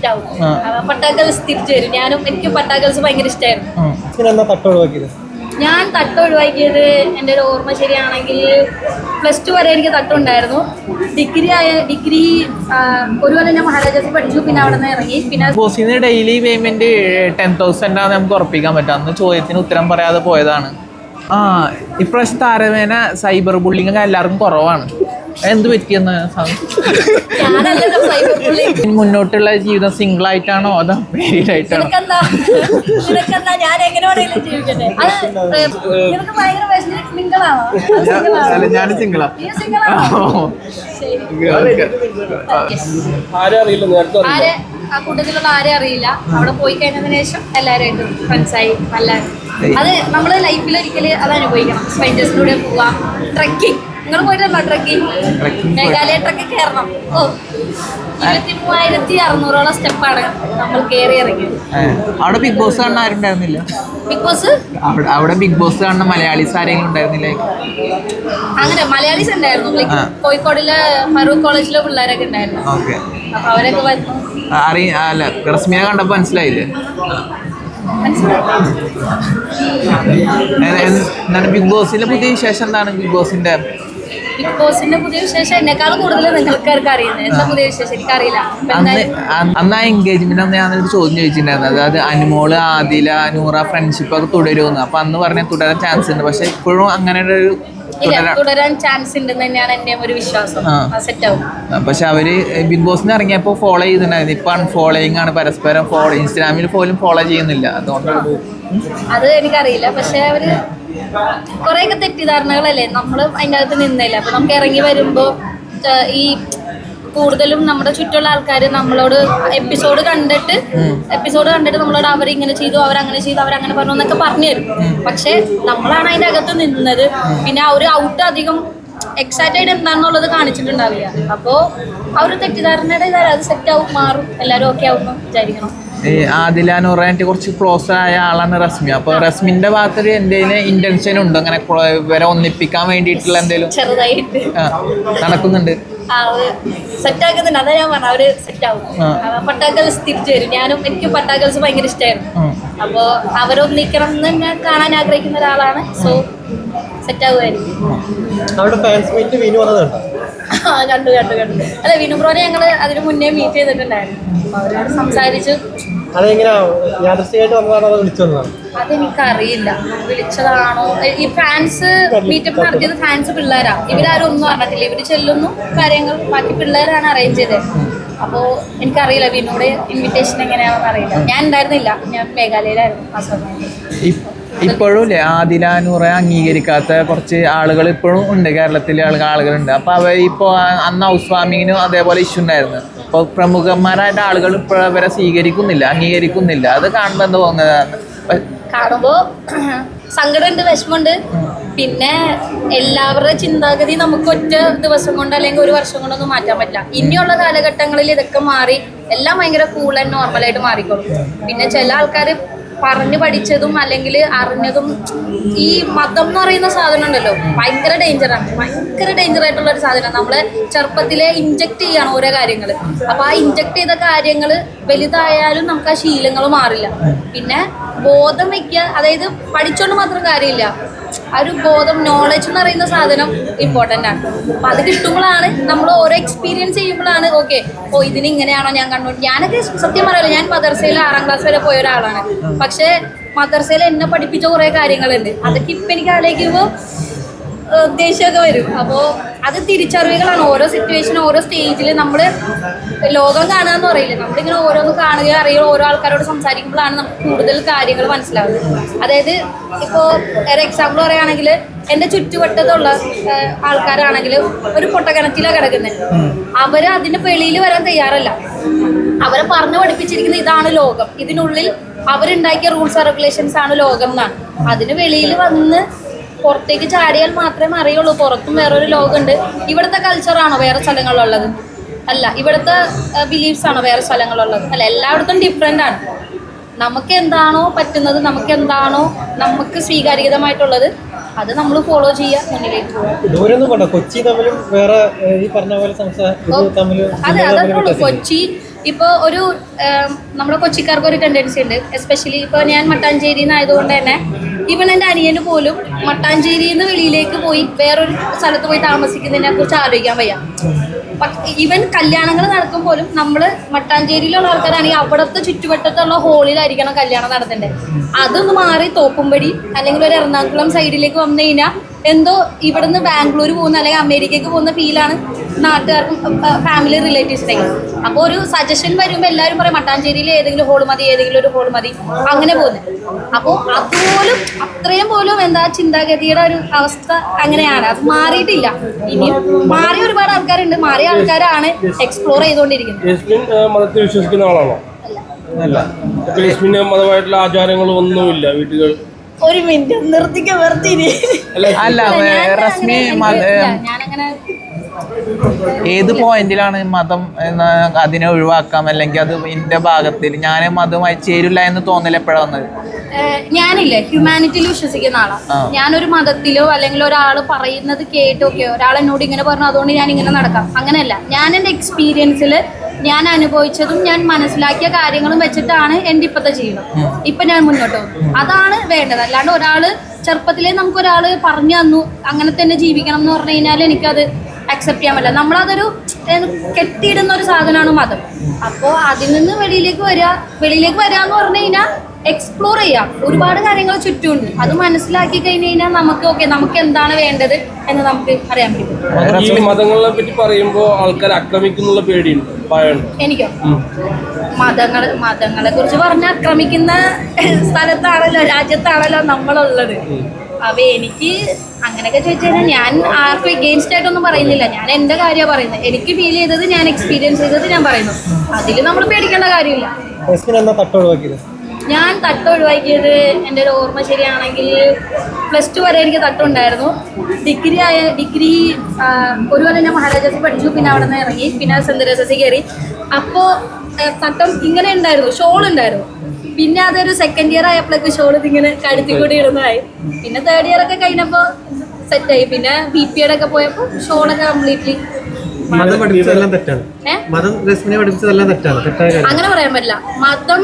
Set ആവും പട്ടാക്കൽസ് തിരിച്ചു വരും. ഞാനും എനിക്ക് പട്ടാക്കൽസ് ഭയങ്കര ഇഷ്ടമായിരുന്നു തട്ട് ഒഴിവാക്കിയത്? ഞാൻ തട്ട് ഒഴിവാക്കിയത് എന്റെ ഒരു ഓർമ്മ ശരിയാണെങ്കിൽ പ്ലസ് ടു വരെ എനിക്ക് തട്ടുണ്ടായിരുന്നു ഡിഗ്രി ആയ ഡിഗ്രി ഒരു കൊല്ലം ഞാൻ മഹാരാജാസിൽ പഠിച്ചു. പിന്നെ അവിടെ നിന്ന് ഇറങ്ങി. പിന്നെ ബോസിന് ഡെയിലി പേയ്മെന്റ് ടെൻ തൗസൻഡ് ആണ് നമുക്ക് ഉറപ്പിക്കാൻ പറ്റും. അന്ന് ചോദ്യത്തിന് ഉത്തരം പറയാതെ പോയതാണ്. ആ ഇപ്രാവശ്യം താരവേന സൈബർ ബുള്ളിങ് എല്ലാവർക്കും കുറവാണ്. എന്ത് പറ്റിയെന്ന് മുന്നോട്ടുള്ള ജീവിതം സിംഗിൾ ആയിട്ടാണോ അതോ മാരീഡ് ആയിട്ടാണോ ഞാൻ സിംഗിളാ. അറിയില്ല നേരത്തെ. ആ കൂട്ടത്തിലുള്ള ആരെ അറിയില്ല. അവിടെ പോയി കഴിഞ്ഞതിന് ശേഷം എല്ലാവരുമായിട്ടും ഫ്രണ്ട്സായി നല്ല അത് നമ്മൾ ലൈഫിൽ ഒരിക്കൽ അത് അനുഭവിക്കണം. സ്ട്രേഞ്ചേഴ്സിലൂടെ പോവാ. ട്രക്കിംഗ് നിങ്ങൾ പോയിട്ടുണ്ടോ ട്രക്കിംഗ് മേഘാലയ ട്രക്ക് കയറണം. ഓ. ഇരുപത്തി മൂവായിരത്തി അറുന്നൂറോളം സ്റ്റെപ്പാണ് നമ്മൾ കയറി ഇറങ്ങിയത്. അവിടെ ബിഗ് ബോസ് കാണുന്ന ആരുണ്ടായിരുന്നില്ല ബിഗ് ബോസ്? അവിടെ ബിഗ് ബോസ് കാണുന്ന മലയാളീസ് ആരെങ്കിലും ഉണ്ടായിരുന്നില്ലേ? അങ്ങനെ മലയാളീസ് ഉണ്ടായിരുന്നു. കോഴിക്കോടിലെ ഫറൂഖ് കോളേജിലെ പിള്ളേരൊക്കെ ഉണ്ടായിരുന്നു. ഓക്കെ. അപ്പൊ അവരൊക്കെ വന്നു. അറി അല്ല റസ്മിനെ കണ്ടപ്പോ മനസ്സിലായില്ലേ? ബിഗ് ബോസിന്റെ പുതിയ വിശേഷം എന്താണ്? ബിഗ് ബോസിന്റെ ബിഗ് ബോസിന്റെ പുതിയ വിശേഷം എന്നെക്കാൾ കൂടുതൽ നിങ്ങൾക്കാർക്ക് അറിയുന്നത്? അന്ന് ഞാനൊരു ചോദ്യം ചോദിച്ചിട്ടുണ്ടായിരുന്നു. അതായത് അനുമോൾ ആദില നൂറ ഫ്രണ്ട്ഷിപ്പ് ഒക്കെ തുടരുമെന്ന് അപ്പൊ അന്ന് പറഞ്ഞ തുടരാൻ ചാൻസ് ഉണ്ട്. പക്ഷെ ഇപ്പോഴും അങ്ങനെ ഒരു തുടരാൻ ചാൻസ് ഉണ്ടെന്ന് തന്നെയാണ് എന്റെ ഒരു വിശ്വാസം. സെറ്റ് ആവും. പക്ഷെ അവർ ബിഗ് ബോസിന് ഇറങ്ങിയപ്പോ ഫോളോ ചെയ്തിട്ടുണ്ടായിരുന്നു. ഇപ്പൊ അൺഫോളോയിങ് ആണ് പരസ്പരം ഫോളോ ഇൻസ്റ്റാഗ്രാമിൽ പോലും ഫോളോ ചെയ്യുന്നില്ല. അതുകൊണ്ടാണ് അത് എനിക്കറിയില്ല. പക്ഷെ അവർ കുറെയൊക്കെ തെറ്റിദ്ധാരണകളല്ലേ? നമ്മൾ അതിന്റെ അകത്ത് നിന്നില്ല. അപ്പൊ നമുക്ക് ഇറങ്ങി വരുമ്പോ ഈ കൂടുതലും നമ്മുടെ ചുറ്റുള്ള ആൾക്കാർ നമ്മളോട് എപ്പിസോഡ് കണ്ടിട്ട് എപ്പിസോഡ് കണ്ടിട്ട് നമ്മളോട് അവർ ഇങ്ങനെ ചെയ്തു അവർ അങ്ങനെ ചെയ്തു അവർ അങ്ങനെ പറഞ്ഞു എന്നൊക്കെ പറഞ്ഞു തരും. പക്ഷെ നമ്മളാണ് അതിന്റെ അകത്ത് നിന്നത്. പിന്നെ അവർ ഒരു ഔട്ട് അധികം എക്സൈറ്റഡ് എന്താണെന്നുള്ളത് കാണിച്ചിട്ടുണ്ടാവില്ല. അപ്പോൾ അവർ ഒരു തെറ്റിദ്ധാരണയുടെ അത് സെറ്റ് ആവും മാറും. എല്ലാവരും ഓക്കെ ആവുമ്പോൾ വിചാരിക്കണം. ഈ ആദില നൂറായിട്ട് കുറച്ച് ക്ലോസ് ആയ ആളാണ് റസ്മി. അപ്പൊ റസ്മിന്റെ ഭാഗത്ത് എന്തെങ്കിലും ഇന്റൻഷൻ ഉണ്ട്? അങ്ങനെ വരെ ഇവരെ ഒന്നിപ്പിക്കാൻ വേണ്ടിയിട്ടുള്ള എന്തെങ്കിലും ചെറുതായിട്ട്. ആ, നടക്കുന്നുണ്ട്. സെറ്റ് ആക്കുന്നുണ്ട്. അതാ ഞാൻ പറഞ്ഞു അവർ സെറ്റ് ആവും. പട്ടാക്കൽസ് തിരിച്ചു വരും. ഞാനും എനിക്ക് പട്ടാക്കൽസ് ഭയങ്കര ഇഷ്ടമായിരുന്നു. അപ്പോ അവരൊന്നിക്കണം എന്ന് ഞാൻ കാണാൻ ആഗ്രഹിക്കുന്ന ഒരാളാണ്. സോ സെറ്റ് ആവുമായിരിക്കും. കണ്ടു കണ്ടു കണ്ടു. അല്ല വിനുബ്രോനെ ഞങ്ങൾ അതിന് മുന്നേ മീറ്റ് ചെയ്തിട്ടുണ്ടായിരുന്നു. അവരോട് സംസാരിച്ചു. അതെനിക്കറിയില്ല. വിളിച്ചതാണോ? ഈ ഫാൻസ് മീറ്റപ്പ് നടത്തിയത് ഫാൻസ് പിള്ളേരാ. ഇവരാരും ഒന്നും അറിഞ്ഞിട്ടില്ല. ഇവർ ചെല്ലുന്നു കാര്യങ്ങൾ ബാക്കി പിള്ളേരാണ് അറേഞ്ച് ചെയ്തത്. അപ്പോൾ എനിക്കറിയില്ല വിനോട് ഇൻവിറ്റേഷൻ എങ്ങനെയാണെന്ന് അറിയില്ല. ഞാൻ ഉണ്ടായിരുന്നില്ല. ഞാൻ മേഘാലയയിലായിരുന്നു ആ സമയത്ത്. ഇപ്പോഴും ഇല്ലേ? ആദില നൂറ അംഗീകരിക്കാത്ത കുറച്ച് ആളുകൾ ഇപ്പോഴും ഉണ്ട് കേരളത്തിലെ ആളുകൾ ആളുകളുണ്ട്. അപ്പോൾ അവർ ഇപ്പോൾ അന്ന് ഹൗസ് വാമിങ്ങിനും അതേപോലെ ഇഷ്യൂ ഉണ്ടായിരുന്നു. അപ്പോൾ പ്രമുഖന്മാരായിട്ട് ആളുകൾ ഇപ്പോൾ അവരെ സ്വീകരിക്കുന്നില്ല അംഗീകരിക്കുന്നില്ല. അത് കാണുമ്പോൾ എന്താ തോന്നുന്നതാണ് കാണുമ്പോൾ കാണുമ്പോ സങ്കടമുണ്ട് വിഷമമുണ്ട്. പിന്നെ എല്ലാവരുടെ ചിന്താഗതി നമുക്ക് ഒറ്റ ദിവസം കൊണ്ട് അല്ലെങ്കിൽ ഒരു വർഷം കൊണ്ടൊന്നും മാറ്റാൻ പറ്റില്ല. ഇനിയുള്ള കാലഘട്ടങ്ങളിൽ ഇതൊക്കെ മാറി എല്ലാം ഭയങ്കര കൂൾ ആൻഡ് നോർമലായിട്ട് മാറിക്കോളും. പിന്നെ ചില ആൾക്കാർ പറഞ്ഞു പഠിച്ചതും അല്ലെങ്കിൽ അറിഞ്ഞതും ഈ മതം എന്ന് പറയുന്ന സാധനം ഉണ്ടല്ലോ ഭയങ്കര ഡേഞ്ചറാണ് ഭയങ്കര ഡേഞ്ചർ ആയിട്ടുള്ള ഒരു സാധനമാണ് നമ്മളെ ചെറുപ്പത്തിലെ ഇഞ്ചക്ട് ചെയ്യാണ് ഓരോ കാര്യങ്ങൾ അപ്പൊ ആ ഇഞ്ചക്ട് ചെയ്ത കാര്യങ്ങൾ വലുതായാലും നമുക്ക് ആ ശീലങ്ങൾ മാറില്ല. പിന്നെ ബോധം വെക്കുക അതായത് പഠിച്ചോണ്ട് മാത്രം കാര്യമില്ല. ആ ഒരു ബോധം നോളജ് എന്ന് പറയുന്ന സാധനം ഇമ്പോർട്ടന്റ് ആണ്. അപ്പൊ അത് കിട്ടുമ്പോഴാണ് നമ്മൾ ഓരോ എക്സ്പീരിയൻസ് ചെയ്യുമ്പോഴാണ് ഓക്കെ ഓ ഇതിന് ഇങ്ങനെയാണോ ഞാൻ കണ്ടു. ഞാനൊക്കെ സത്യം പറയാലോ ഞാൻ മദർസയിൽ ആറാം ക്ലാസ് വരെ പോയ ഒരാളാണ്. പക്ഷെ മദർസയിൽ എന്നെ പഠിപ്പിച്ച കുറേ കാര്യങ്ങളുണ്ട്. അതൊക്കെ ഇപ്പം എനിക്ക് ആലോചിക്കുമ്പോൾ ദേഷ്യമൊക്കെ വരും. അപ്പോൾ അത് തിരിച്ചറിവുകളാണ്. ഓരോ സിറ്റുവേഷൻ ഓരോ സ്റ്റേജിൽ നമ്മൾ ലോകം കാണുക എന്ന് പറയില്ല? നമ്മളിങ്ങനെ ഓരോന്ന് കാണുകയോ അറിയുകയോ ഓരോ ആൾക്കാരോട് സംസാരിക്കുമ്പോഴാണ് നമുക്ക് കൂടുതൽ കാര്യങ്ങൾ മനസ്സിലാവുന്നത്. അതായത് ഇപ്പോൾ ഒരു എക്സാമ്പിൾ പറയുകയാണെങ്കിൽ എന്റെ ചുറ്റുവട്ടത്തുള്ള ആൾക്കാരാണെങ്കിൽ ഒരു പൊട്ടക്കിണറ്റിലാണ് കിടക്കുന്നത്. അവർ അതിന്റെ വെളിയിൽ വരാൻ തയ്യാറല്ല. അവരെ പറഞ്ഞു പഠിപ്പിച്ചിരിക്കുന്ന ഇതാണ് ലോകം. ഇതിനുള്ളിൽ അവരുണ്ടാക്കിയ റൂൾസ് ആൻഡ് റെഗുലേഷൻസ് ആണ് ലോകം എന്നാണ്. അതിന് വെളിയിൽ വന്ന് പുറത്തേക്ക് ചാടിയാൽ മാത്രമേ അറിയുള്ളൂ. പുറത്തും വേറൊരു ലോകമുണ്ട്. ഇവിടുത്തെ കൾച്ചറാണോ വേറെ സ്ഥലങ്ങളിലുള്ളത് അല്ല ഇവിടുത്തെ ബിലീഫ്സ് ആണോ വേറെ സ്ഥലങ്ങളിലുള്ളത് അല്ല എല്ലായിടത്തും ഡിഫറെന്റ് ആണ്. നമുക്ക് എന്താണോ പറ്റുന്നത് നമുക്ക് എന്താണോ നമുക്ക് സ്വീകാര്യതമായിട്ടുള്ളത് അത് നമ്മൾ ഫോളോ ചെയ്യുക മുന്നിലേക്ക് കൊച്ചി തമ്മിലും വേറെ ഈ പറഞ്ഞ പോലെ അതെ അതൊക്കെ കൊച്ചി ഇപ്പോൾ ഒരു നമ്മുടെ കൊച്ചിക്കാർക്ക് ഒരു ടെൻഡൻസി ഉണ്ട്. എസ്പെഷ്യലി ഇപ്പോൾ ഞാൻ മട്ടാഞ്ചേരിയിൽ നിന്നായതുകൊണ്ട് തന്നെ ഈവൻ എന്റെ അനിയന് പോലും മട്ടാഞ്ചേരിയിൽ നിന്ന് വെളിയിലേക്ക് പോയി വേറൊരു സ്ഥലത്ത് പോയി താമസിക്കുന്നതിനെ കുറിച്ച് ആലോചിക്കാൻ വയ്യ. ഇവൻ കല്യാണങ്ങൾ നടക്കും പോലും നമ്മൾ മട്ടാഞ്ചേരിയിലുള്ള ആൾക്കാരാണെങ്കിൽ അവിടുത്തെ ചുറ്റുവട്ടത്തുള്ള ഹോളിലായിരിക്കണം കല്യാണം നടത്തേണ്ടത്. അതൊന്ന് മാറി തോപ്പുംപടി അല്ലെങ്കിൽ ഒരു എറണാകുളം സൈഡിലേക്ക് വന്നു കഴിഞ്ഞാൽ എന്തോ ഇവിടുന്ന് ബാംഗ്ലൂർ പോകുന്ന അല്ലെങ്കിൽ അമേരിക്കക്ക് പോകുന്ന ഫീലാണ് നാട്ടുകാർക്കും ഫാമിലി റിലേറ്റീവ്സിനെയും അപ്പോൾ ഒരു സജഷൻ വരുമ്പോൾ എല്ലാവരും പറയും മട്ടാഞ്ചേരിയിൽ ഏതെങ്കിലും ഹോൾ മതി ഏതെങ്കിലും ഒരു ഹോൾ മതി. അങ്ങനെ പോകുന്നത് അപ്പോൾ അതുപോലും അത്രയും പോലും എന്താ ചിന്താഗതിയുടെ ഒരു അവസ്ഥ അങ്ങനെയാണ്. അത് മാറിയിട്ടില്ല. ഇനിയും മാറിയ ഒരുപാട് ആൾക്കാരുണ്ട്. മാറിയ ആൾക്കാരാണ് എക്സ്പ്ലോർ ചെയ്തുകൊണ്ടിരിക്കുന്നത്. അല്ല. മതമായിട്ടുള്ള ആചാരങ്ങളൊന്നുമില്ല വീട്ടുകൾ ഒരു മിനിറ്റ് നിർത്തിക്ക വെറുതെ അല്ല റസ്മി ഏത് പോയിന്റിലാണ് മതം എന്ന് അതിനെ ഒഴിവാക്കാം? അല്ലെങ്കിൽ അത് എന്റെ ഭാഗത്തിൽ ഞാൻ മതമായി ചേരില്ല എന്ന് തോന്നൽ എപ്പോഴാണ് വന്നത്? ഞാനില്ലേ ഹ്യൂമാനിറ്റിയിൽ വിശ്വസിക്കുന്ന ആളാണ്. ഞാനൊരു മതത്തിലോ അല്ലെങ്കിൽ ഒരാൾ പറയുന്നത് കേട്ടോക്കെ ഒരാൾ എന്നോട് ഇങ്ങനെ പറഞ്ഞു അതുകൊണ്ട് ഞാൻ ഇങ്ങനെ നടക്കാം. അങ്ങനെയല്ല. ഞാൻ എന്റെ എക്സ്പീരിയൻസിൽ ഞാൻ അനുഭവിച്ചതും ഞാൻ മനസ്സിലാക്കിയ കാര്യങ്ങളും വെച്ചിട്ടാണ് എന്റെ ഇപ്പോഴത്തെ ജീവിതം. ഇപ്പം ഞാൻ മുന്നോട്ട് പോകും. അതാണ് വേണ്ടത്. അല്ലാണ്ട് ഒരാൾ ചെറുപ്പത്തിലേ നമുക്ക് ഒരാൾ പറഞ്ഞു തന്നു അങ്ങനെ തന്നെ ജീവിക്കണം എന്ന് പറഞ്ഞു കഴിഞ്ഞാൽ എനിക്കത് അക്സെപ്റ്റ് ചെയ്യാൻ പറ്റില്ല. നമ്മളതൊരു കെട്ടിയിടുന്ന ഒരു സാധനമാണ് മതം. അപ്പോൾ അതിൽ നിന്ന് വെളിയിലേക്ക് വരിക വെളിയിലേക്ക് വരിക എന്ന് പറഞ്ഞു കഴിഞ്ഞാൽ എക്സ്പ്ലോർ ചെയ്യാം. ഒരുപാട് കാര്യങ്ങൾ ചുറ്റുമുണ്ട്. അത് മനസ്സിലാക്കി കഴിഞ്ഞ് കഴിഞ്ഞാൽ നമുക്ക് ഓക്കെ നമുക്ക് എന്താണ് വേണ്ടത് എന്ന് നമുക്ക് അറിയാൻ പറ്റും. ഈ മതങ്ങളെ പറ്റി പറയുമ്പോൾ ആൾക്കാർ ആക്രമിക്കുന്നുള്ള പേടിയുണ്ട്? എനിക്കോ? മതങ്ങൾ മതങ്ങളെ കുറിച്ച് പറഞ്ഞ ആക്രമിക്കുന്ന സ്ഥലത്താണല്ലോ രാജ്യത്താണല്ലോ നമ്മളുള്ളത്. അപ്പൊ എനിക്ക് അങ്ങനെയൊക്കെ ചോദിച്ചു കഴിഞ്ഞാൽ ഞാൻ ആർക്കും എഗെയിൻസ്റ്റ് ആയിട്ടൊന്നും പറയുന്നില്ല. ഞാൻ എന്റെ കാര്യമാണ് പറയുന്നത്. എനിക്ക് ഫീൽ ചെയ്തത് ഞാൻ എക്സ്പീരിയൻസ് ചെയ്തത് ഞാൻ പറയുന്നു. അതിൽ നമ്മൾ പേടിക്കേണ്ട കാര്യമില്ല. ഞാൻ തട്ട് ഒഴിവാക്കിയത് എന്റെ ഒരു ഓർമ്മ ശരിയാണെങ്കിൽ പ്ലസ് ടു വരെ എനിക്ക് തട്ടുണ്ടായിരുന്നു. ഡിഗ്രി ആയ ഡിഗ്രി ഒരു കൊല്ലം ഞാൻ മഹാരാജാസിൽ പഠിച്ചു പിന്നെ അവിടെ നിന്ന് ഇറങ്ങി പിന്നെ സെന്റ് കയറി. അപ്പോൾ തട്ടം ഇങ്ങനെ ഉണ്ടായിരുന്നു ഷോൾ ഉണ്ടായിരുന്നു. പിന്നെ അതൊരു സെക്കൻഡ് ഇയർ ആയപ്പോഴേക്ക് ഷോൾ ഇതിങ്ങനെ കഴുത്തി കൂടി ഇടുന്നതായി. പിന്നെ തേർഡ് ഇയർ ഒക്കെ കഴിഞ്ഞപ്പോൾ സെറ്റായി പിന്നെ ബി പി എഡ് പോയപ്പോൾ ഷോളൊക്കെ കംപ്ലീറ്റ്ലി മതം പഠിപ്പിച്ചതെല്ലാം. തെറ്റാണ്. ഏ? മതം രശ്മിനെ പഠിപ്പിച്ചതെല്ലാം തെറ്റാണ്. തെറ്റായ അങ്ങനെ പറയാൻ പറ്റില്ല മതം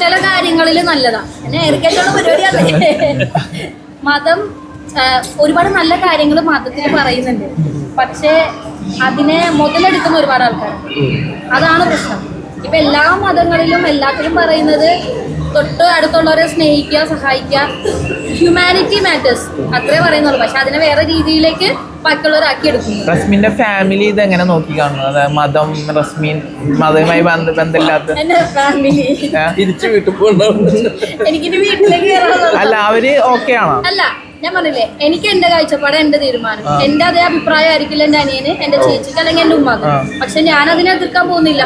ചില കാര്യങ്ങളിൽ നല്ലതാണ് എന്നെ പരിപാടിയല്ലേ മതം ഒരുപാട് നല്ല കാര്യങ്ങൾ മതത്തിൽ പറയുന്നുണ്ട്. പക്ഷേ അതിനെ മുതലെടുക്കുന്ന ഒരുപാട് ആൾക്കാരുണ്ട്. അതാണ് പ്രശ്നം. ഇപ്പൊ എല്ലാ മതങ്ങളിലും എല്ലാത്തിലും പറയുന്നത് തൊട്ട് അടുത്തുള്ളവരെ സ്നേഹിക്കുക സഹായിക്കുക. Humanity matters. അത്രേ പറയുന്നുള്ളൂ. പക്ഷെ അതിനെ വേറെ രീതിയിലേക്ക് ബാക്കിയുള്ളവരാക്കി റസ്മിന്റെ ഫാമിലി ഇത് എങ്ങനെ നോക്കി കാണുന്നത്? മതം റസ്മിൻ മതവുമായി ബന്ധമില്ലാത്ത എന്റെ ഫാമിലി ഏ? തിരിച്ചു വീട്ടിൽ പോകണ്ടാവും എനിക്കിനി വീട്ടിലേക്ക് കയറാനുള്ള അല്ല അവർ ഓക്കെ ആണോ? അല്ല ഞാൻ പറഞ്ഞില്ലേ എനിക്ക് എന്റെ കാഴ്ചപ്പാട് എന്റെ തീരുമാനം. എന്റെ അതേ അഭിപ്രായം ആയിരിക്കില്ല എന്റെ അനിയന് എന്റെ ചേച്ചിക്ക് അല്ലെങ്കിൽ എന്റെ ഉമ്മാക്ക്. പക്ഷെ ഞാൻ അതിനെ എതിർക്കാൻ പോകുന്നില്ല.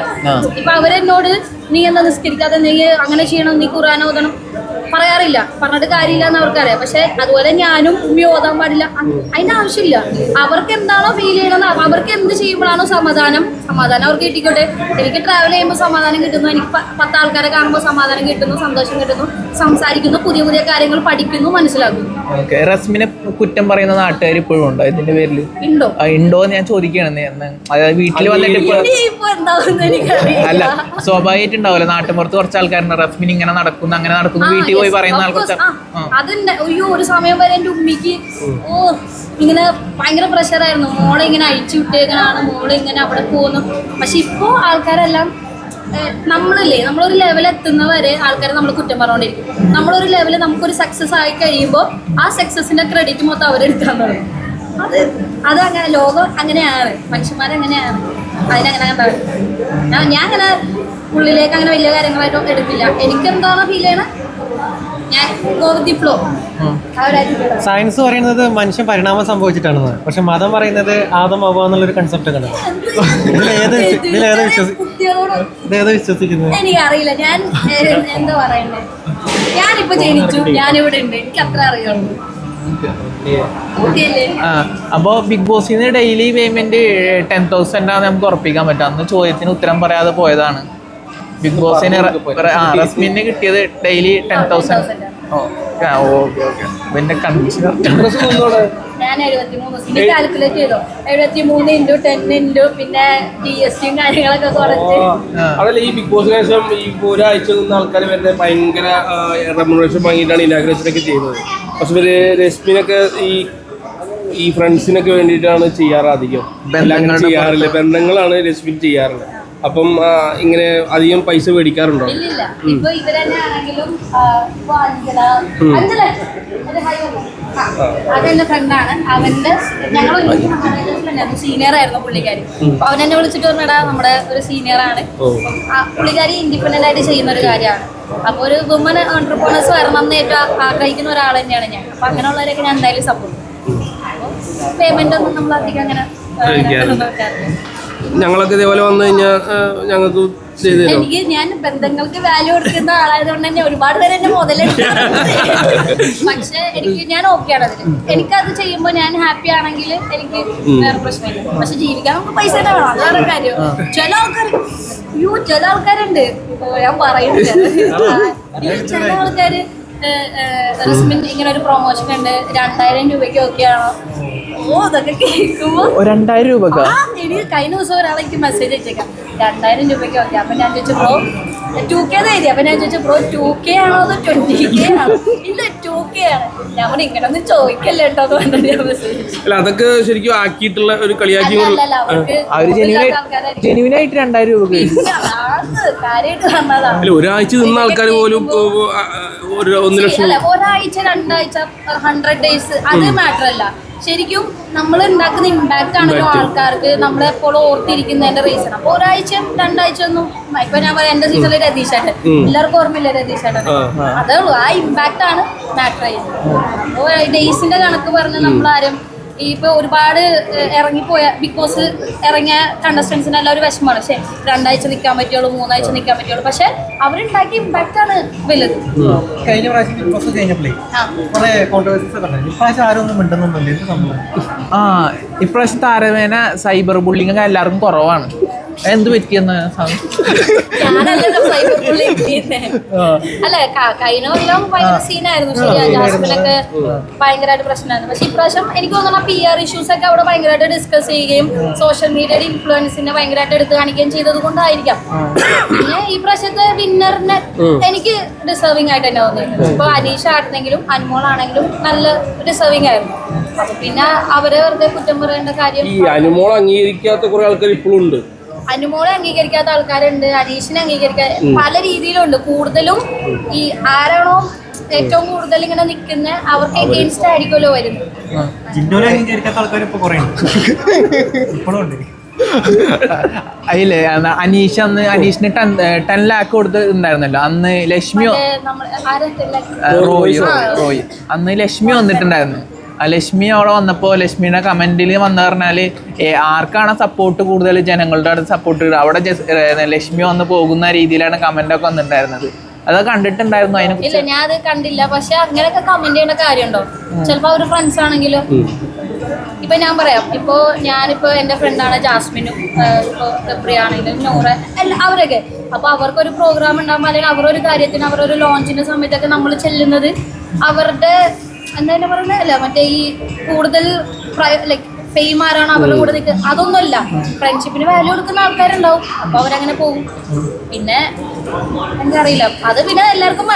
ഇപ്പൊ അവരെന്നോട് നീ എന്താ നിസ്കരിക്കാതെ നീ അങ്ങനെ ചെയ്യണം നീ ഖുറാൻ ഓതണം. പറയാറില്ല. പറഞ്ഞിട്ട് കാര്യമില്ല എന്ന് അവർക്കറിയാം. പക്ഷെ അതുപോലെ ഞാനും ഉമ്മി ഓതാൻ പാടില്ല. അതിന് അതിന്റെ ആവശ്യമില്ല. അവർക്ക് എന്താണോ ഫീൽ ചെയ്യണമെന്ന് അവർക്ക് എന്ത് ചെയ്യുമ്പോഴാണോ സമാധാനം. സമാധാനം അവർക്ക് കിട്ടിക്കോട്ടെ. എനിക്ക് ട്രാവൽ ചെയ്യുമ്പോൾ സമാധാനം കിട്ടുന്നു. എനിക്ക് പത്ത് ആൾക്കാരെ കാണുമ്പോൾ സമാധാനം കിട്ടുന്നു. സന്തോഷം കിട്ടുന്നു. സംസാരിക്കുന്നു. പുതിയ പുതിയ കാര്യങ്ങൾ പഠിക്കുന്നു. മനസ്സിലാക്കുന്നു. റസ്മിനെ കുറ്റം പറയുന്ന നാട്ടുകാർ ഇപ്പോഴും ഉണ്ടോ? ഇതിന്റെ പേരിൽ ഉണ്ടോ? ഉണ്ടോ എന്ന് ഞാൻ ചോദിക്കുകയാണ്. അതായത് വീട്ടിൽ വന്നിട്ട് അല്ല സ്വാഭാവികമായിട്ടുണ്ടാവില്ല സ്വാഭാവികമായിട്ട് ഉണ്ടാവില്ല കുറച്ച് ആൾക്കാരുണ്ട്. റസ്മിൻ ഇങ്ങനെ നടക്കുന്നു അങ്ങനെ നടക്കുന്നു. വീട്ടിൽ പോയി പറയുന്ന ആൾക്കാർ. അതുണ്ട് അയ്യോ ഒരു സമയം വരെ എന്റെ ഉമ്മിക്ക് ഓ ഇങ്ങനെ ഭയങ്കര പ്രഷറായിരുന്നു മോളെ ഇങ്ങനെ അഴിച്ചു വിട്ടേക്കാണ് മോളെ ഇങ്ങനെ അവിടെ പോകുന്നു. പക്ഷെ ഇപ്പോ ആൾക്കാരെല്ലാം നമ്മളല്ലേ നമ്മളൊരു ലെവൽ എത്തുന്നവരെ ആൾക്കാരെ നമ്മൾ കുറ്റം പറഞ്ഞുകൊണ്ടിരിക്കും നമ്മളൊരു ലെവൽ നമുക്കൊരു സക്സസ് ആയി കഴിയുമ്പോൾ ആ സക്സസിന്റെ ക്രെഡിറ്റ് മൊത്തം അവരെടുക്കാൻ തുടങ്ങും. അത് അത് അങ്ങനെ ലോകം അങ്ങനെയാണ്. മനുഷ്യന്മാരങ്ങനെയാണ് അതിനങ്ങനെ ഉണ്ടാവും ഞാൻ ഞാൻ അങ്ങനെ ഉള്ളിലേക്ക് അങ്ങനെ വലിയ കാര്യങ്ങളായിട്ടും എടുക്കില്ല. എനിക്കെന്താണോ ഫീൽ ചെയ്യണത് സയൻസ് പറയുന്നത് മനുഷ്യൻ പരിണാമം സംഭവിച്ചിട്ടാണെന്ന്. പക്ഷെ മതം പറയുന്നത് ആദം അവ എന്നുള്ളൊരു കൺസെപ്റ്റ് ആണ് ഇതിലേത് ഇതിലേത് വിശ്വസി- ഇതേത് വിശ്വസിക്കുന്നത്? എനിക്കറിയില്ല. ഞാൻ എന്താ പറയണ്ടേ ഞാനിപ്പോ ജനിച്ചു. ഞാനിവിടെ ഉണ്ട് എനിക്ക് അത്ര അറിയുള്ളൂ അപ്പോ ബിഗ് ബോസിന് ഡെയിലി പേയ്മെന്റ് ടെൻ തൗസൻഡ് ആണ് നമുക്ക് ഉറപ്പിക്കാൻ പറ്റുക അന്ന് ചോദ്യത്തിന് ഉത്തരം പറയാതെ പോയതാണ്. ബിഗ് ബോസിന് റസ്മിന് കിട്ടിയത് daily ten thousand okay okay പിന്നെ ഞാൻ കാൽക്കുലേറ്റ് ചെയ്തോ. എഴുപത്തി മൂന്ന് ഇന്റു ടെൻ ഇന്റു പിന്നെ ജി എസ് ടിയും കാര്യങ്ങളൊക്കെ കുറച്ച്. അതല്ല ഈ ബിഗ് ബോസ് ശേഷം ഈ ഒരാഴ്ച നിന്ന് ആൾക്കാർ വരുന്നത് ഭയങ്കര റെമുനറേഷൻ വാങ്ങിയിട്ടാണ് ഇനാഗ്രേഷൻ ഒക്കെ ചെയ്യുന്നത് പക്ഷെ ഇവർ രശ്മിനൊക്കെ ഈ ഈ ഫ്രണ്ട്സിനൊക്കെ വേണ്ടിയിട്ടാണ് ചെയ്യാറ് അധികം. ബന്ധങ്ങളാണ് രശ്മിൻ ചെയ്യാറുള്ളത്. അപ്പം ഇങ്ങനെ അധികം പൈസ മേടിക്കാറുണ്ടോ? അതെന്റെ ഫ്രണ്ടാണ് അവന്റെ ഞങ്ങൾ സീനിയർ ആയിരുന്നു പുള്ളിക്കാരി. അവൻ എന്നെ വിളിച്ചിട്ട് പറഞ്ഞടാ നമ്മുടെ ഒരു സീനിയർ ആണ്. പുള്ളിക്കാരി ഇൻഡിപെൻഡന്റ് ആയിട്ട് ചെയ്യുന്ന ഒരു കാര്യമാണ്. അപ്പൊ ഒരു വുമൻ ഓണ്ടർപ്രണേഴ്സ് വരണം എന്ന് ഏറ്റവും ആഗ്രഹിക്കുന്ന ഒരാൾ തന്നെയാണ് ഞാൻ. അപ്പൊ അങ്ങനെയുള്ളവരൊക്കെ ഞാൻ എന്തായാലും സപ്പോർട്ട് പേയ്മെന്റ് ഒന്നും നമ്മൾ അധികം അങ്ങനെ നോക്കാറില്ല. ഞങ്ങളൊക്കെ ഇതേപോലെ വന്നു കഴിഞ്ഞാൽ ഞങ്ങൾക്ക് ചെയ്തു തരും എനിക്ക് ഞാൻ ബന്ധങ്ങൾക്ക് വാല്യൂ കൊടുക്കുന്ന ആളായതുകൊണ്ട് തന്നെ ഒരുപാട് പേര് എന്നെ മുതലെടുക്കാറുണ്ട് പക്ഷെ എനിക്ക് ഞാൻ ഓക്കെയാണ് അതിൽ എനിക്കത് ചെയ്യുമ്പോൾ ഞാൻ ഹാപ്പി ആണെങ്കിൽ എനിക്ക് വേറെ പ്രശ്നമില്ല. പക്ഷെ ജീവിക്കാൻ നമുക്ക് പൈസ തന്നെ വേണം. അതാണ് കാര്യം. ചില ആൾക്കാർ അയ്യോ ചില ആൾക്കാരുണ്ട്. ഞാൻ പറയുന്നില്ല. ചില ആൾക്കാര് റസ്മിൻ ഇങ്ങനെ ഒരു പ്രൊമോഷൻ ഉണ്ട് രണ്ടായിരം രൂപയ്ക്ക് ഓക്കെയാണോ ഓ അതൊക്കെ കേൾക്കുമ്പോ രണ്ടായിരം എനിക്ക് കഴിഞ്ഞ ദിവസം ഒരാളെനിക്ക് മെസ്സേജ് അയച്ചേക്കാം. രണ്ടായിരം രൂപയ്ക്ക് ഓക്കെ അപ്പൊ ഞാൻ ചോദിച്ചു ബ്രോ ടു കെ എഴുതി. അപ്പൊ ഞാൻ ചോദിച്ചു ബ്രോ ടു കെ ആണോ അതോ ട്വന്റി കെ ആണോ? ഇല്ല ടു കെ ആണ്. ഞാൻ പറഞ്ഞു ഇങ്ങനെ ഒന്നും ചോദിക്കല്ലേ കേട്ടോ എന്ന് പറഞ്ഞിട്ട് ഞാൻ മെസ്സേജ് അല്ല അതൊക്കെ ശരിക്കും ആക്കിയിട്ടുള്ള ഒരു കളിയാക്കി അല്ല അവർക്ക് അവർ ജെനുവിനായി കൂടുതലായിട്ട് ആൾക്കാരായിരിക്കും. ജെനുവിനായിട്ട് രണ്ടായിരം രൂപ കാര്യമായിട്ട് അല്ല ഒരാഴ്ച നിന്ന ആൾക്കാർ പോലും ആ, ഒരു ഒന്ന് ലക്ഷം അല്ല ഒരാഴ്ച രണ്ടാഴ്ച ഹൺഡ്രഡ് ഡേയ്സ് അത് മാറ്റർ അല്ല ശരിക്കും നമ്മൾ ഉണ്ടാക്കുന്ന ഇമ്പാക്റ്റ് ആണല്ലോ ആൾക്കാർക്ക് നമ്മളെപ്പോഴും ഓർത്തിരിക്കുന്നതിന്റെ റീസൺ അപ്പൊ ഒരാഴ്ച രണ്ടാഴ്ച ഒന്നും ഇപ്പൊ ഞാൻ പറയാം എന്റെ സീസണിൽ രതീഷേട്ടൻ. എല്ലാവർക്കും ഓർമ്മയില്ല രതീഷേട്ടൻ? അതേ ഉള്ളൂ. ആ ഇമ്പാക്ട് ആണ് മാറ്റർ ചെയ്യുന്നത്. അപ്പോ ഡേയ്സിന്റെ കണക്ക് പറഞ്ഞ് നമ്മളാരും ഈ ഇപ്പൊ ഒരുപാട് ഇറങ്ങിപ്പോയ ബിഗ് ബോസ് ഇറങ്ങിയ കണ്ടസ്റ്റൻസിന് എല്ലാം ഒരു വിഷമമാണ്. പക്ഷെ രണ്ടാഴ്ച നിൽക്കാൻ പറ്റുള്ളൂ മൂന്നാഴ്ച നിൽക്കാൻ പറ്റുള്ളൂ. പക്ഷെ അവരുണ്ടാക്കിയ ഇമ്പാക്ട് ആണ് വലുത്. കഴിഞ്ഞ പ്രാവശ്യം ബിഗ് ബോസ് കഴിഞ്ഞപ്പോഴേ ആ. കോൺട്രവേഴ്സീസ് ഒക്കെ ഉണ്ടായിരുന്നു ഇപ്രാവശ്യം ആരും ഒന്നും മിണ്ടുന്നൊന്നുമില്ല സംഭവം? ആ ഇപ്രാവശ്യം താരവേന സൈബർ ബുള്ളിങ് ഒക്കെ എല്ലാവർക്കും കുറവാണ്. എന്ത് പറ്റിയെന്ന്. അല്ല കഴിഞ്ഞ കൊല്ലം ഭയങ്കര സീനായിരുന്നു ശരിയാ. ജാസ്മിനൊക്കെ ഭയങ്കരമായിട്ട് പ്രശ്നമായിരുന്നു പക്ഷെ ഇപ്രാവശ്യം എനിക്ക് തോന്നുന്നു പി ആർ ഇഷ്യൂസ് ഒക്കെ അവിടെ ഭയങ്കരമായിട്ട് ഡിസ്കസ് ചെയ്യുകയും സോഷ്യൽ മീഡിയയുടെ ഇൻഫ്ലുവൻസിനെ ഭയങ്കരമായിട്ട് എടുത്തു കാണിക്കുകയും ചെയ്തത് കൊണ്ടായിരിക്കാം. പിന്നെ ഈ പ്രാവശ്യത്തെ വിന്നറിനെ എനിക്ക് ഡിസേർവിംഗ് ആയിട്ട് തന്നെ തോന്നിയത് ഇപ്പൊ അനീഷ ആയിരുന്നെങ്കിലും അൻമോളാണെങ്കിലും നല്ല ഡിസേർവിംഗ് ആയിരുന്നു. അപ്പൊ പിന്നെ അവരെ വെറുതെ കുറ്റം പറയേണ്ട കാര്യം ഈ അനുമോൾ അംഗീകരിക്കാത്ത കുറെ ആൾക്കാർ ഇപ്പോഴും ഉണ്ട്. അനുമോളെ അംഗീകരിക്കാത്ത ആൾക്കാരുണ്ട് അനീഷിനെ അംഗീകരിക്കാത്ത പല രീതിയിലുണ്ട്. കൂടുതലും ഈ ആരാണോ ഏറ്റവും കൂടുതൽ ഇങ്ങനെ നിൽക്കുന്ന അവർക്ക് എഗെയിൻസ്റ്റ് ആയിരിക്കുമല്ലോ വരുന്നത്. ജിന്നോനെ അംഗീകരിക്കാത്ത ആൾക്കാർ ഇപ്പൊ കുറെ ഉണ്ട് ഇപ്പോഴും ഉണ്ട്. അതില്ലേ അന്ന് അനീഷ് അന്ന് അനീഷിന് ടെൻ ടെൻ ലാക്ക് കൊടുത്ത് ഉണ്ടായിരുന്നല്ലോ. അന്ന് ലക്ഷ്മിയോ റോയി റോയ് റോയ്. അന്ന് ലക്ഷ്മി വന്നിട്ടുണ്ടായിരുന്നു. ലക്ഷ്മി അവിടെ വന്നപ്പോൾ ലക്ഷ്മിയുടെ കമന്റിൽ വന്നു പറഞ്ഞാൽ ആർക്കാണ് സപ്പോർട്ട് കൂടുതൽ ജനങ്ങളുടെ അടുത്ത് സപ്പോർട്ട് കിട്ടുക അവിടെ ലക്ഷ്മി വന്ന് പോകുന്ന രീതിയിലാണ് കമന്റ് ഒക്കെ വന്നിട്ടുണ്ടായിരുന്നത്. അത് കണ്ടിട്ടുണ്ടായിരുന്നു അതിനെ ഇല്ല ഞാൻ അത് കണ്ടില്ല. പക്ഷെ അങ്ങനെയൊക്കെ കമന്റ് ചെയ്യുന്ന കാര്യമുണ്ടോ? ചിലപ്പോ അവർ ഫ്രണ്ട്സ് ആണെങ്കിലും? ഇപ്പൊ ഞാൻ പറയാം. ഇപ്പൊ ഞാനിപ്പോ എന്റെ ഫ്രണ്ടാണ് ജാസ്മിനും ഇപ്പോ ഗബ്രിയ ആണെങ്കിലും നൂറ എല്ലാ അവരൊക്കെ. അപ്പൊ അവർക്കൊരു പ്രോഗ്രാം ഉണ്ടാകുമ്പോൾ അല്ലെങ്കിൽ അവരൊരു കാര്യത്തിന് അവരൊരു ലോഞ്ചിന്റെ സമയത്തൊക്കെ നമ്മൾ ചെല്ലുന്നത് അവരുടെ എന്തായാലും പറയുന്നത് മറ്റേ ഈ കൂടുതൽ ലൈക്ക് ഫെയിം ആരാണ് അവരുടെ കൂടെ നിൽക്കുക അതൊന്നുമല്ല. ഫ്രണ്ട്ഷിപ്പിന് വാല്യൂ കൊടുക്കുന്ന ആൾക്കാരുണ്ടാവും. അപ്പൊ അവരങ്ങനെ പോകും പിന്നെ എനിക്കറിയില്ല. അത് പിന്നെ എല്ലാവർക്കും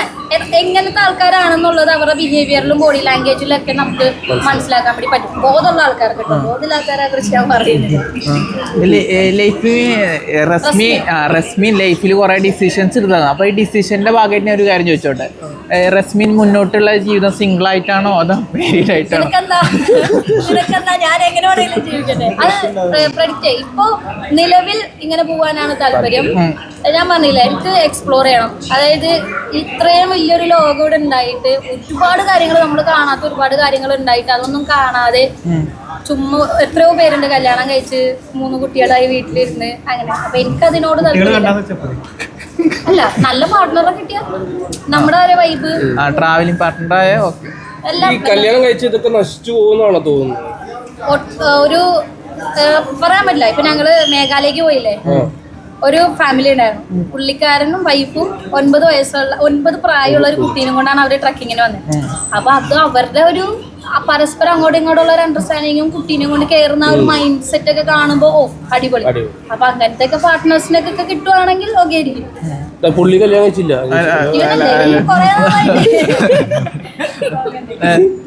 എങ്ങനത്തെ ആൾക്കാരാണെന്നുള്ളത് അവരുടെ ബിഹേവിയറിലും ബോഡി ലാംഗ്വേജിലും ഒക്കെ നമുക്ക് മനസ്സിലാക്കാൻ വേണ്ടി പറ്റും. ബോധമുള്ള ആൾക്കാർക്ക് ബോധമുള്ള ആൾക്കാരെ കുറിച്ച് ഞാൻ പറയുന്നത് ലൈഫിൽ ഡിസിഷൻസ് എടുത്തതാണ് അപ്പൊ ഈ ഡിസിഷന്റെ ഭാഗമായിട്ട് ഞാൻ ഒരു കാര്യം ചോദിച്ചോട്ടെ? റസ്മിൻ മുന്നോട്ടുള്ള ജീവിതം സിംഗിൾ ആയിട്ടാണോ അതോ മാരീഡ് ആയിട്ടാണോ ഇപ്പൊ നിലവിൽ ഇങ്ങനെ പോവാനാണ് താല്പര്യം. ഞാൻ പറഞ്ഞില്ല എനിക്ക് എക്സ്പ്ലോർ ചെയ്യണം. അതായത് ഇത്രയും വലിയൊരു ലോകം ഇവിടെ ഉണ്ടായിട്ട് ഒരുപാട് കാര്യങ്ങൾ നമ്മൾ കാണാത്ത ഒരുപാട് കാര്യങ്ങൾ ഉണ്ടായിട്ട് അതൊന്നും കാണാതെ ചുമ്മാ എത്രയോ പേരുണ്ട് കല്യാണം കഴിച്ച് മൂന്ന് കുട്ടികളായി വീട്ടിലിരുന്ന് അങ്ങനെ. അപ്പൊ എനിക്ക് അതിനോട് അല്ല നല്ല പാർട്ട്ണറെ കിട്ടിയ നമ്മുടെ ഒരു വൈബ് ട്രാവലിംഗ് പാർട്ട്ണറായ ഈ കല്യാണം കഴിച്ച് ഇതൊക്കെ നശിച്ചു പോകുന്നാണോ തോന്നുന്നത്? ഒരു പറയാൻ പറ്റില്ല. ഇപ്പൊ ഞങ്ങൾ മേഘാലയക്ക് പോയില്ലേ? ഒരു ഫാമിലി ഉണ്ടായിരുന്നു. പുള്ളിക്കാരനും വൈഫും ഒൻപത് വയസ്സുള്ള ഒൻപത് പ്രായമുള്ള ഒരു കുട്ടീനും കൊണ്ടാണ് അവർ ട്രക്കിങ്ങിന് വന്നത് അപ്പൊ അത് അവരുടെ ഒരു പരസ്പരം അങ്ങോട്ടും ഇങ്ങോട്ടുള്ള ഒരു അണ്ടർസ്റ്റാൻഡിങ്ങും കുട്ടീനെ കൊണ്ട് കയറുന്ന ഒരു മൈൻഡ് സെറ്റ് ഒക്കെ കാണുമ്പോൾ ഓ അടിപൊളി. അപ്പൊ അങ്ങനത്തെ ഒക്കെ പാർട്ട്നേഴ്സിനൊക്കെ കിട്ടുവാണെങ്കിൽ ഓക്കെ ആയിരിക്കും. പുള്ളി കല്യാണം കഴിച്ചില്ല.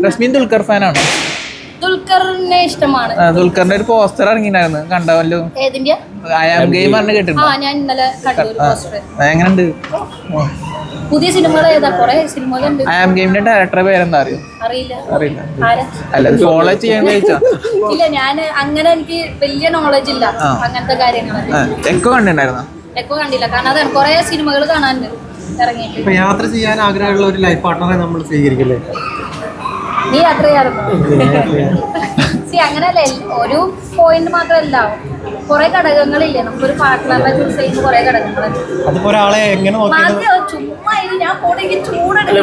റസ്മിൻ ദുൽഖർ ഫാനാണോ ദുൽഖറിനെ ഇഷ്ടമാണ്. ദുൽഖറിന്റെ ഒരു പോസ്റ്റർ ഇറങ്ങിയിട്ടുണ്ടായിരുന്നു. കണ്ടവല്ലോ ഏതിന്റെ അയാം ഗെയിം പറഞ്ഞു ആ ഞാൻ ഇന്നലെ കണ്ടു പോസ്റ്റർ. എങ്ങനെയുണ്ട്? പുതിയ സിനിമകൾ ഏതാ? കൊറേ സിനിമകളുണ്ട് ആം ഗെയിമിന്റെ ഡയറക്ടറെ പേരെന്താ അറിയോ? അറിയില്ല. അറിയില്ല. അല്ല ഫോളോ ചെയ്യാൻ കഴിച്ചാ? ഇല്ല ഞാൻ അങ്ങനെ എനിക്ക് വലിയ നോളജ് ഇല്ല. അങ്ങനത്തെ കാര്യങ്ങളൊക്കെ എക്കോ കണ്ടിട്ടുണ്ടായിരുന്നോ? എക്കോ കണ്ടില്ല. കാരണം അതാണ് കൊറേ സിനിമകൾ കാണാനുണ്ട്. ഇറങ്ങിയിട്ട്. യാത്ര ചെയ്യാൻ ആഗ്രഹമുള്ള ഒരു ലൈഫ് പാർട്ണറെ നമ്മൾ സ്വീകരിക്കില്ലേ? നീ യാത്ര ചെയ്യാറുണ്ടോ സി അങ്ങനെയല്ല ഒരു പോയിന്റ് മാത്രമല്ല കുറെ ഘടകങ്ങളില്ലേ നമുക്കൊരു പാർട്ട്ണറിനെ ചൂസ് ചെയ്യുന്ന കുറെ ഘടകങ്ങളുണ്ട് അതിപ്പോ ഒരാളെ എങ്ങനെ ചുമ്മാ ഇത് ഞാൻ അല്ല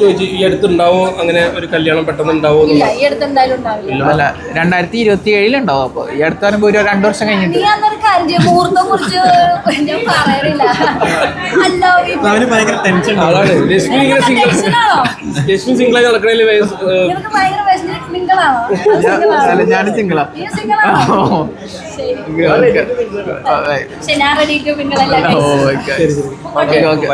ചോദിച്ചു ഈ അടുത്തുണ്ടാവോ? അങ്ങനെ ഒരു കല്യാണം പെട്ടെന്ന് ഉണ്ടാവോ ഇല്ല ഈ അടുത്ത് എന്തായാലും ഉണ്ടാവില്ല അല്ല രണ്ടായിരത്തി ഇരുപത്തി ഏഴിലുണ്ടാവും അപ്പൊ. ഈ അടുത്ത് പറയുമ്പോ ഒരു രണ്ടു വർഷം കഴിഞ്ഞിട്ട്. നീ അന്നൊരു കാര്യം ചെയ്യും മുഹൂർത്തം കുറിച്ച് ഞാൻ പറയാറില്ല അല്ല അവന് ഭയങ്കര ടെൻഷൻ അതാണ്. രശ്മി ഇങ്ങനെ സിംഗിൾ ടെൻഷനാണോ? രശ്മി സിംഗിളായി നടക്കണേൽ വയസ്സ് ഏഹ്, നിനക്ക് ഭയങ്കര വിഷമം. സിംഗിളാണോ അല്ല ഞാൻ സിംഗിളാ നീ സിംഗിളാണോ ശരി. പക്ഷെ ഞാൻ റെഡി ടു മിങ്കിളല്ല ഓ ഓക്കെ. Okay okay.